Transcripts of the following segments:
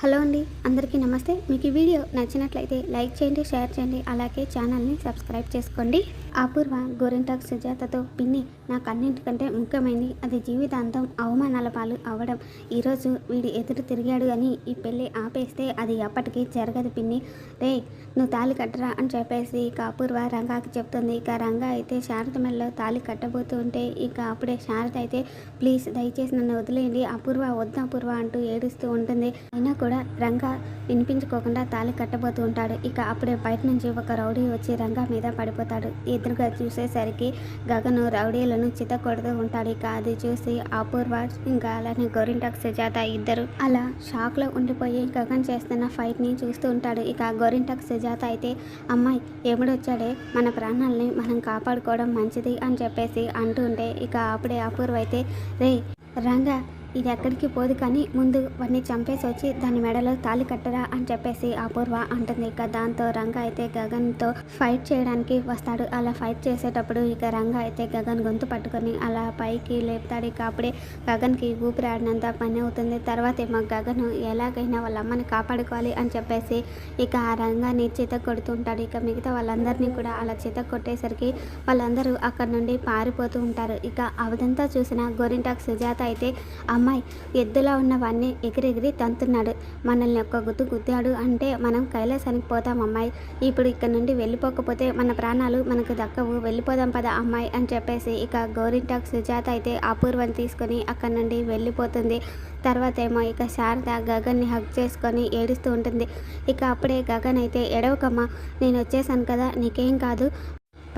Hello అండి అందరికీ నమస్తే. మీకు ఈ వీడియో నచ్చినట్లయితే లైక్ చేయండి షేర్ చేయండి అలాగే ఛానల్ని సబ్స్క్రైబ్ చేసుకోండి. అపూర్వ గోరింటాక్ సుజాతతో పిన్ని నాకు అన్నింటికంటే ముఖ్యమైనది అది జీవితాంతం అవమానాల పాలు అవ్వడం. ఈరోజు వీడి ఎదురు తిరిగాడు అని ఈ పెళ్ళి ఆపేస్తే అది ఎప్పటికీ జరగదు పిన్ని. రే నువ్వు తాళి కట్టరా అని చెప్పేసి ఇక అపూర్వ రంగాకి చెప్తుంది. ఇక రంగా అయితే శారద మెల్లో తాళి కట్టబోతూ ఉంటే ఇక అప్పుడే శారద అయితే ప్లీజ్ దయచేసి నన్ను వదిలేయండి అపూర్వ వద్దు అపూర్వ అంటూ ఏడుస్తూ ఉంటుంది. అయినా కూడా రంగా వినిపించుకోకుండా తాళి కట్టబోతూ ఉంటాడు. ఇక అప్పుడే బయట నుంచి ఒక రౌడీ వచ్చి రంగా మీద పడిపోతాడు. ఎదురుగా చూసేసరికి గగను రౌడీలను చిత ఉంటాడు. ఇక అది చూసి అపూర్వ ఇంకా అలానే గోరింటాక్ సుజాత ఇద్దరు అలా షాక్లో ఉండిపోయి గగన్ చేస్తున్న ఫైట్ని చూస్తూ ఉంటాడు. ఇక గోరింటాక్ సుజాత అయితే అమ్మాయి ఏముడొచ్చాడే? మన ప్రాణాలని మనం కాపాడుకోవడం మంచిది అని చెప్పేసి అంటూ ఉంటే ఇక అప్పుడే అపూర్వ అయితే రే రంగా ఇది ఎక్కడికి పోదు కానీ ముందు వాడిని చంపేసి వచ్చి దాని మెడలో తాళి కట్టరా అని చెప్పేసి అపూర్వ అంటుంది. ఇక దాంతో రంగ అయితే గగన్తో ఫైట్ చేయడానికి వస్తాడు. అలా ఫైట్ చేసేటప్పుడు ఇక రంగ అయితే గగన్ గొంతు పట్టుకొని అలా పైకి లేపుతాడు. ఇక అప్పుడే గగన్కి ఊపిరి ఆడినంత పని అవుతుంది. తర్వాత ఏమో గగన్ ఎలాగైనా వాళ్ళ అమ్మని కాపాడుకోవాలి అని చెప్పేసి ఇక ఆ రంగాన్ని చిత కొడుతుంటాడు. ఇక మిగతా వాళ్ళందరినీ కూడా అలా చిత కొట్టేసరికి వాళ్ళందరూ అక్కడ నుండి పారిపోతూ ఉంటారు. ఇక అవదంతా చూసిన గోరింటాక్ సుజాత అయితే అమ్మ అమ్మాయి ఎద్దులా ఉన్నవాన్ని ఎగిరెగిరి తంతున్నాడు. మనల్ని ఒక్క గుద్దు గుద్దాడు అంటే మనం కైలాసానికి పోతాం అమ్మాయి. ఇప్పుడు ఇక్కడ నుండి వెళ్ళిపోకపోతే మన ప్రాణాలు మనకు దక్కవు. వెళ్ళిపోదాం పద అమ్మాయి అని చెప్పేసి ఇక గోరింటాక్ సుజాత అయితే అపూర్వం తీసుకొని అక్కడ నుండి వెళ్ళిపోతుంది. తర్వాత ఏమో ఇక శారద గగన్ని హగ్ చేసుకొని ఏడుస్తూ ఉంటుంది. ఇక అప్పుడే గగన్ అయితే ఎడవకమ్మ నేను వచ్చేసాను కదా నీకేం కాదు.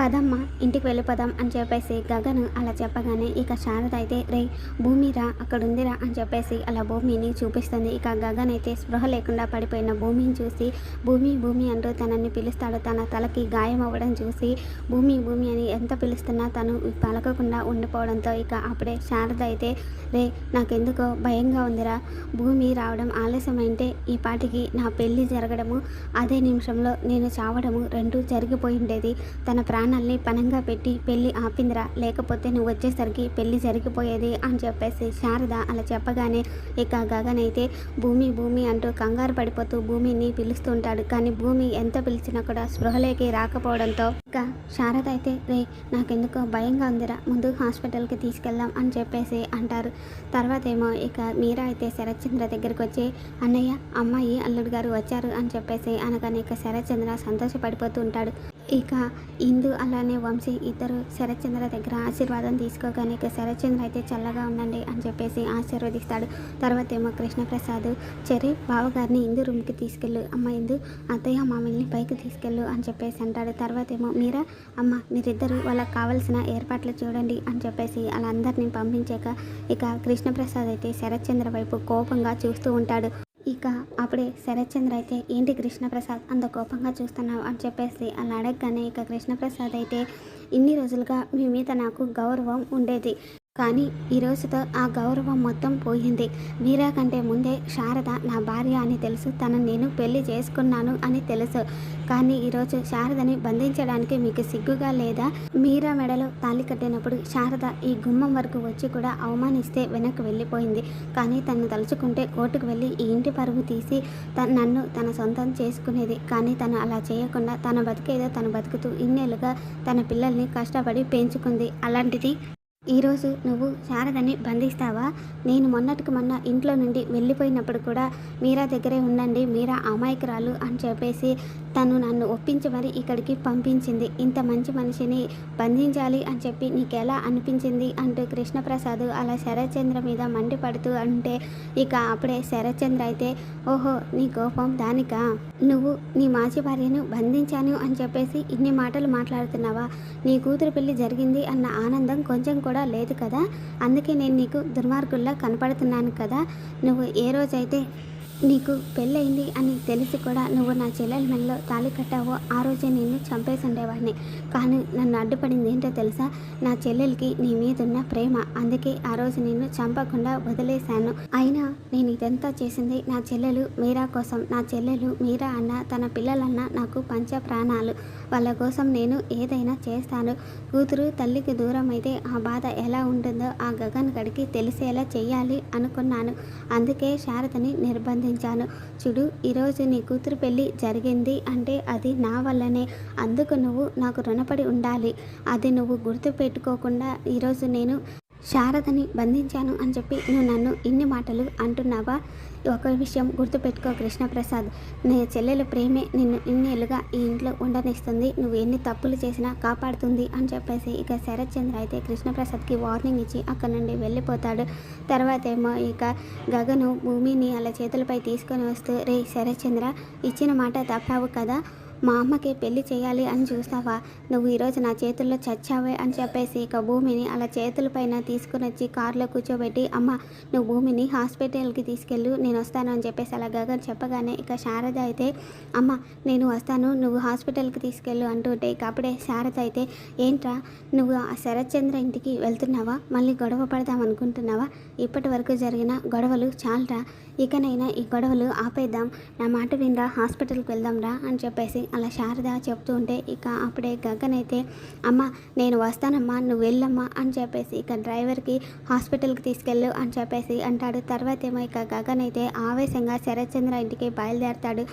పదమ్మ ఇంటికి వెళ్ళిపోదాం అని చెప్పేసి గగన్ అలా చెప్పగానే ఇక శారద అయితే రే భూమిరా అక్కడ ఉందిరా అని చెప్పేసి అలా భూమిని చూపిస్తుంది. ఇక గగన్ అయితే స్పృహ లేకుండా పడిపోయిన భూమిని చూసి భూమి భూమి అంటూ తనని పిలుస్తాడు. తన తలకి గాయం అవ్వడం చూసి భూమి భూమి అని ఎంత పిలుస్తున్నా తను పలకకుండా ఉండిపోవడంతో ఇక అప్పుడే శారద అయితే రే నాకెందుకో భయంగా ఉందిరా. భూమి రావడం ఆలస్యమైంటే ఈ పాటికి నా పెళ్ళి జరగడము అదే నిమిషంలో నేను చావడము రెండూ జరిగిపోయిండేది తన ప్రాణాల్ని పనంగా పెట్టి పెళ్ళి ఆపిందిరా. లేకపోతే నువ్వు వచ్చేసరికి పెళ్ళి జరిగిపోయేది అని చెప్పేసి శారద అలా చెప్పగానే ఇక గగన్ అయితే భూమి భూమి అంటూ కంగారు పడిపోతూ భూమిని పిలుస్తుంటాడు. కానీ భూమి ఎంత పిలిచినా కూడా స్పృహలోకి రాకపోవడంతో ఇక శారద అయితే రే నాకెందుకో భయంగా ఉందిరా. ముందు హాస్పిటల్కి తీసుకెళ్దాం అని చెప్పేసి అంటారు. తర్వాత ఏమో ఇక మీరా అయితే శరత్చంద్ర దగ్గరికి వచ్చి అన్నయ్య అమ్మాయి అల్లుడు గారు వచ్చారు అని చెప్పేసి అనగానే ఇక శరత్చంద్ర సంతోషపడిపోతూ ఉంటాడు. ఇక ఇందు అలానే వంశీ ఇద్దరు శరత్చంద్ర దగ్గర ఆశీర్వాదం తీసుకోగానే ఇక శరత్చంద్ర అయితే చల్లగా ఉండండి అని చెప్పేసి ఆశీర్వదిస్తాడు. తర్వాత ఏమో కృష్ణప్రసాద్ చెరి బావగారిని ఇందు రూమ్కి తీసుకెళ్ళు. అమ్మ ఇందు అత్తయ్య మామల్ని పైకి తీసుకెళ్ళు అని చెప్పేసి అంటాడు. తర్వాత ఏమో మీరా? అమ్మ మీరిద్దరు వాళ్ళకి కావాల్సిన ఏర్పాట్లు చూడండి అని చెప్పేసి వాళ్ళందరినీ పంపించాక ఇక కృష్ణప్రసాద్ అయితే శరత్చంద్ర వైపు కోపంగా చూస్తూ ఉంటాడు. ఇక అప్పుడే శరత్చంద్ర అయితే ఏంటి కృష్ణప్రసాద్ అంత కోపంగా చూస్తున్నావు? అని చెప్పేసి అలా అడగగానే ఇక కృష్ణప్రసాద్ అయితే ఇన్ని రోజులుగా మీ మీద నాకు గౌరవం ఉండేది. కానీ ఈ రోజుతో ఆ గౌరవం మొత్తం పోయింది. వీరా కంటే ముందే శారద నా భార్య అని తెలుసు. తను నేను పెళ్ళి చేసుకున్నాను అని తెలుసు. కానీ ఈరోజు శారదని బంధించడానికి మీకు సిగ్గుగా లేదా? మీరా మెడలో తాళి కట్టినప్పుడు శారద ఈ గుమ్మం వరకు వచ్చి కూడా అవమానిస్తే వెనక్కి వెళ్ళిపోయింది. కానీ తను తలుచుకుంటే కోర్టుకు వెళ్ళి ఈ ఇంటి పరుగు తీసి తన నన్ను తన సొంతం చేసుకునేది. కానీ తను అలా చేయకుండా తన బతికేదో తను బతుకుతూ ఇన్నేళ్ళుగా తన పిల్లల్ని కష్టపడి పెంచుకుంది. అలాంటిది ఈరోజు నువ్వు శారదని బంధిస్తావా? నేను మొన్నటికి మొన్న ఇంట్లో నుండి వెళ్ళిపోయినప్పుడు కూడా మీరా దగ్గరే ఉండండి మీరా అమాయకురాలు అని చెప్పేసి తను నన్ను ఒప్పించి మరి ఇక్కడికి పంపించింది. ఇంత మంచి మనిషిని బంధించాలి అని చెప్పి నీకు ఎలా అనిపించింది అంటూ కృష్ణప్రసాద్ అలా శరత్చంద్ర మీద మండిపడుతూ అంటే ఇక అప్పుడే శరత్చంద్ర అయితే ఓహో నీ కోపం దానికా? నువ్వు నీ మాజీ భార్యను బంధించాను అని చెప్పేసి ఇన్ని మాటలు మాట్లాడుతున్నావా? నీ కూతురు పెళ్ళి జరిగింది అన్న ఆనందం కొంచెం కూడా లేదు కదా? అందుకే నేను నీకు దుర్మార్గుల్లా కనపడుతున్నాను కదా. నువ్వు ఏ రోజైతే నీకు పెళ్ళయింది అని తెలిసి కూడా నువ్వు నా చెల్లెల మెడలో తాళి కట్టావో ఆ రోజే నిన్ను చంపేసి ఉండేవాడిని కానీ నన్ను అడ్డుపడింది ఏంటో తెలుసా? నా చెల్లెలకి నీ మీదున్న ప్రేమ. అందుకే ఆ రోజు నిన్ను చంపకుండా వదిలేశాను. అయినా నేను ఇదంతా చేసింది నా చెల్లెలు మీరా కోసం. నా చెల్లెలు మీరా అన్న తన పిల్లలన్న నాకు పంచ ప్రాణాలు వాళ్ళ కోసం నేను ఏదైనా చేస్తాను. కూతురు తల్లికి దూరం అయితే ఆ బాధ ఎలా ఉంటుందో ఆ గగన్ గడికి తెలిసేలా చేయాలి అనుకున్నాను. అందుకే శారదని నిర్బంధి ఆనందించాను చూడు ఈరోజు నీ కూతురు పెళ్ళి జరిగింది అంటే అది నా వల్లనే. అందుకు నువ్వు నాకు రుణపడి ఉండాలి. అది నువ్వు గుర్తు పెట్టుకోకుండా ఈరోజు నేను శారదని బంధించాను అని చెప్పి నువ్వు నన్ను ఇన్ని మాటలు అంటున్నావా? ఒక విషయం గుర్తుపెట్టుకో కృష్ణప్రసాద్. నీ చెల్లెల ప్రేమే నిన్ను ఇన్నేళ్ళుగా ఈ ఇంట్లో ఉండనిస్తుంది. నువ్వు ఎన్ని తప్పులు చేసినా కాపాడుతుంది అని చెప్పేసి ఇక శరత్ చంద్ర అయితే కృష్ణప్రసాద్కి వార్నింగ్ ఇచ్చి అక్కడ నుండి వెళ్ళిపోతాడు. తర్వాత ఏమో ఇక గగను భూమిని అలా చేతులపై తీసుకొని వస్తూ రే శరత్ చంద్ర ఇచ్చిన మాట తప్పావు కదా. మా అమ్మకి పెళ్ళి చేయాలి అని చూస్తావా? నువ్వు ఈరోజు నా చేతుల్లో చచ్చావే అని చెప్పేసి ఇక భూమిని అలా చేతులపైన తీసుకుని వచ్చి కారులో కూర్చోబెట్టి అమ్మ నువ్వు భూమిని హాస్పిటల్కి తీసుకెళ్ళు నేను వస్తాను అని చెప్పేసి అలా గగన్ చెప్పగానే ఇక శారద అయితే అమ్మ నేను వస్తాను నువ్వు హాస్పిటల్కి తీసుకెళ్ళు అంటుంటే ఇక అప్పుడే శారద అయితే ఏంట్రా నువ్వు ఆ శరత్చంద్ర ఇంటికి వెళ్తున్నావా? మళ్ళీ గొడవ పడదాం అనుకుంటున్నావా? ఇప్పటి వరకు జరిగిన గొడవలు చాలరా ఇకనైనా ఈ గొడవలు ఆపేద్దాం నా మాట వినరా హాస్పిటల్కి వెళ్దాంరా అని చెప్పేసి అలా శారద చెప్తూ ఉంటే ఇక అప్పుడే గగన్ అయితే అమ్మ నేను వస్తానమ్మా నువ్వు వెళ్ళమ్మా అని చెప్పేసి ఇక డ్రైవర్కి హాస్పిటల్కి తీసుకెళ్ళు అని చెప్పేసి అంటాడు. తర్వాత ఏమో ఇక గగన్ అయితే ఆవేశంగా శరత్చంద్ర ఇంటికి బయలుదేరతాడు.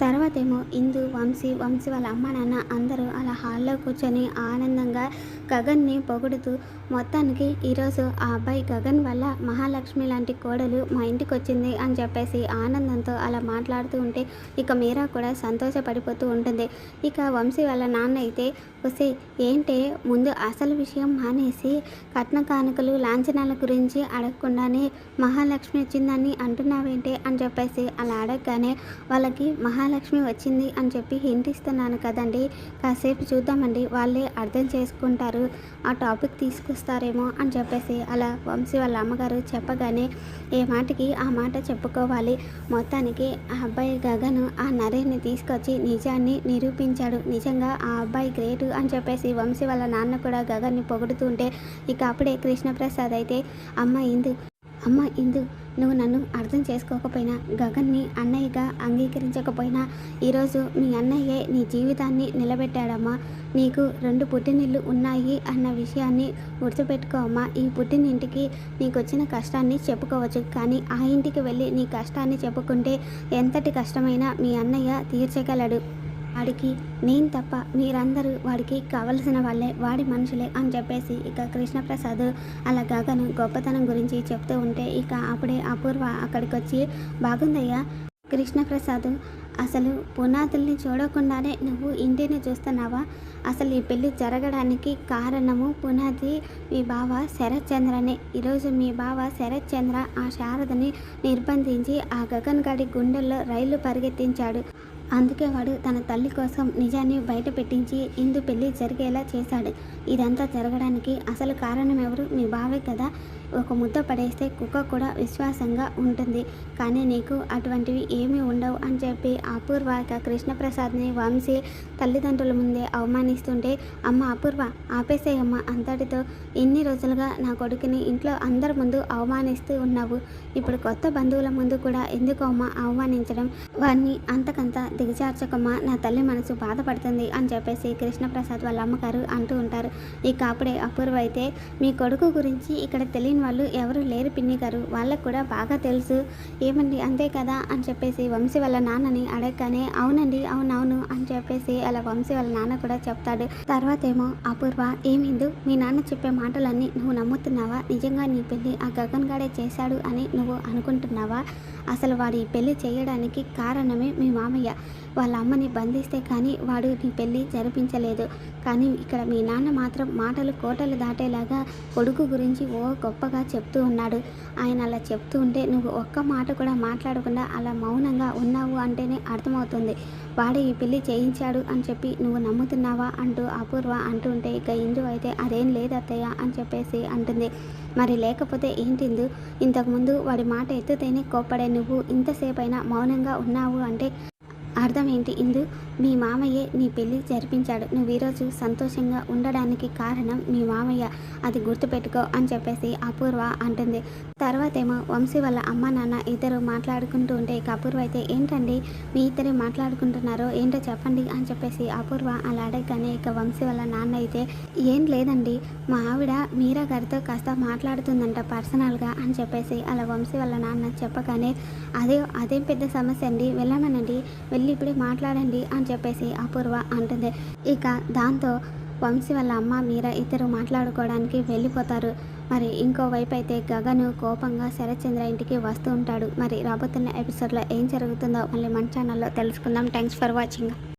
తర్వాత ఏమో ఇందు వంశీ వంశీ వాళ్ళ అమ్మ నాన్న అందరూ అలా హాల్లో కూర్చొని ఆనందంగా గగన్ని పొగుడుతూ మొత్తానికి ఈరోజు ఆ అబ్బాయి గగన్ వల్ల మహాలక్ష్మి లాంటి కోడలు మా ఇంటికి వచ్చింది అని చెప్పేసి ఆనందంతో అలా మాట్లాడుతూ ఉంటే ఇక మీరా కూడా సంతోషపడిపోతూ ఉంటుంది. ఇక వంశీ వాళ్ళ నాన్న అయితే వస్తే ఏంటే? ముందు అసలు విషయం మానేసి కట్న కానుకలు లాంఛనాల గురించి అడగకుండానే మహాలక్ష్మి వచ్చిందని అంటున్నావేంటి? అని చెప్పేసి అలా అడగగానే వాళ్ళకి మహా మహాలక్ష్మి వచ్చింది అని చెప్పి హింట్ ఇస్తున్నాను కదండి. కాసేపు చూద్దామండి. వాళ్ళే అర్థం చేసుకుంటారు. ఆ టాపిక్ తీసుకొస్తారేమో అని చెప్పేసి అలా వంశీ వాళ్ళ అమ్మగారు చెప్పగానే ఏ మాటకి ఆ మాట చెప్పుకోవాలి. మొత్తానికి ఆ అబ్బాయి గగను ఆ నరేని తీసుకొచ్చి నిజాన్ని నిరూపించాడు. నిజంగా ఆ అబ్బాయి గ్రేటు అని చెప్పేసి వంశీ వాళ్ళ నాన్న కూడా గగన్ని పొగుడుతుంటే ఇక అప్పుడే కృష్ణప్రసాద్ అయితే అమ్మ ఇందు అమ్మ ఇందు నువ్వు నన్ను అర్థం చేసుకోకపోయినా గగన్ని అన్నయ్యగా అంగీకరించకపోయినా ఈరోజు మీ అన్నయ్యే నీ జీవితాన్ని నిలబెట్టాడమ్మా. నీకు రెండు పుట్టినిళ్ళు ఉన్నాయి అన్న విషయాన్ని గుర్తుపెట్టుకో అమ్మా. ఈ పుట్టినింటికి నీకు వచ్చిన కష్టాన్ని చెప్పుకోవచ్చు కానీ ఆ ఇంటికి వెళ్ళి నీ కష్టాన్ని చెప్పుకుంటే ఎంతటి కష్టమైనా మీ అన్నయ్య తీర్చగలడు. వాడికి నేను తప్ప మీరందరూ వాడికి కావలసిన వాళ్ళే వాడి మనుషులే అని చెప్పేసి ఇక కృష్ణప్రసాద్ అలా గగను గొప్పతనం గురించి చెప్తూ ఉంటే ఇక అప్పుడే అపూర్వ అక్కడికి వచ్చి బాగుందయ్యా కృష్ణప్రసాద్ అసలు పునాదుల్ని చూడకుండానే నువ్వు ఇంటిని చూస్తున్నావా? అసలు ఈ పెళ్ళి జరగడానికి కారణము పునాది మీ బావ శరత్ చంద్రనే ఈరోజు మీ బావ శరత్ చంద్ర ఆ శారదని నిర్బంధించి ఆ గగన్ గడి గుండెల్లో రైలు పరిగెత్తించాడు. అందుకే వాడు తన తల్లి కోసం నిజాన్ని బయట పెట్టించి ఇందు పెళ్ళి జరిగేలా చేశాడు. ఇదంతా జరగడానికి అసలు కారణం ఎవరు? మీ బావే కదా. ఒక ముద్ద పడేస్తే కుక్క కూడా విశ్వాసంగా ఉంటుంది. కానీ నీకు అటువంటివి ఏమీ ఉండవు అని చెప్పి అపూర్వ ఇక కృష్ణప్రసాద్ని వంశీ తల్లిదండ్రుల ముందే అవమానిస్తుంటే అమ్మ అపూర్వ ఆపేసేయమ్మ. అంతటితో ఎన్ని రోజులుగా నా కొడుకుని ఇంట్లో అందరి ముందు అవమానిస్తూ ఉన్నావు. ఇప్పుడు కొత్త బంధువుల ముందు కూడా ఎందుకు అమ్మ అవమానించడం? వారిని అంతకంత దిగజార్చకమ్మా. నా తల్లి మనసు బాధపడుతుంది అని చెప్పేసి కృష్ణప్రసాద్ వాళ్ళ అమ్మగారు అంటూ ఉంటారు. ఇక అప్పుడే అపూర్వ అయితే మీ కొడుకు గురించి ఇక్కడ తెలియని వాళ్ళు ఎవరు లేరు పిన్ని గారు. వాళ్ళకు కూడా బాగా తెలుసు. ఏమండి అంతే కదా? అని చెప్పేసి వంశీ వాళ్ళ నాన్నని అడగగానే అవునండి అవునవును అని చెప్పేసి అలా వంశీ వాళ్ళ నాన్న కూడా చెప్తాడు. తర్వాత ఏమో అపూర్వ ఏమిందు మీ నాన్న చెప్పే మాటలన్నీ నువ్వు నమ్ముతున్నావా? నిజంగా నీ పెళ్ళి ఆ గగన్ గాడే చేశాడు అని నువ్వు అనుకుంటున్నావా? అసలు వాడు ఈ పెళ్ళి చేయడానికి కారణమే మీ మామయ్య. వాళ్ళ అమ్మని బంధిస్తే కానీ వాడు నీ పెళ్ళి జరిపించలేదు. కానీ ఇక్కడ మీ నాన్న మాత్రం మాటలు కోటలు దాటేలాగా కొడుకు గురించి ఓ గొప్పగా చెప్తూ ఉన్నాడు. ఆయన అలా చెప్తూ ఉంటే నువ్వు ఒక్క మాట కూడా మాట్లాడకుండా అలా మౌనంగా ఉన్నావు అంటేనే అర్థమవుతుంది. వాడు ఈ పెళ్ళి చేయించాడు అని చెప్పి నువ్వు నమ్ముతున్నావా అంటూ అపూర్వ అంటుంటే ఇక ఇందు అయితే అదేం లేదు అత్తయ్య అని చెప్పేసి అంటుంది. మరి లేకపోతే ఏంటిందు ఇంతకుముందు వాడి మాట ఎత్తుతేనే కోప్పడే నువ్వు ఇంతసేపైనా మౌనంగా ఉన్నావు అంటే అర్థం ఏంటి ఇందు మీ మామయ్యే నీ పెళ్ళి జరిపించాడు. నువ్వు ఈరోజు సంతోషంగా ఉండడానికి కారణం మీ మామయ్య. అది గుర్తుపెట్టుకో అని చెప్పేసి అపూర్వ అంటుంది. తర్వాత ఏమో వంశీ వాళ్ళ అమ్మ నాన్న ఇద్దరు మాట్లాడుకుంటూ ఉంటే ఇక అపూర్వ అయితే ఏంటండి మీ ఇద్దరే మాట్లాడుకుంటున్నారో? ఏంటో చెప్పండి అని చెప్పేసి అపూర్వ అలా అడగగానే ఇక వంశీ వాళ్ళ నాన్న అయితే ఏం లేదండి. మా ఆవిడ మీరా గారితో కాస్త మాట్లాడుతుందంట పర్సనల్గా అని చెప్పేసి అలా వంశీ వాళ్ళ నాన్న చెప్పగానే అదే అదేం పెద్ద సమస్య అండి. వెళ్ళమనండి. వెళ్ళి ఇప్పుడే మాట్లాడండి అని చెప్పేసి అపూర్వ అంటుంది. ఇక దాంతో వంశీ వాళ్ళ అమ్మ మీరా ఇద్దరు మాట్లాడుకోవడానికి వెళ్ళిపోతారు. మరి ఇంకోవైపు అయితే గగను కోపంగా శరత్చంద్ర ఇంటికి వస్తూ ఉంటాడు. మరి రాబోతున్న ఎపిసోడ్లో ఏం జరుగుతుందో మళ్ళీ మన ఛానల్లో తెలుసుకుందాం. Thanks for watching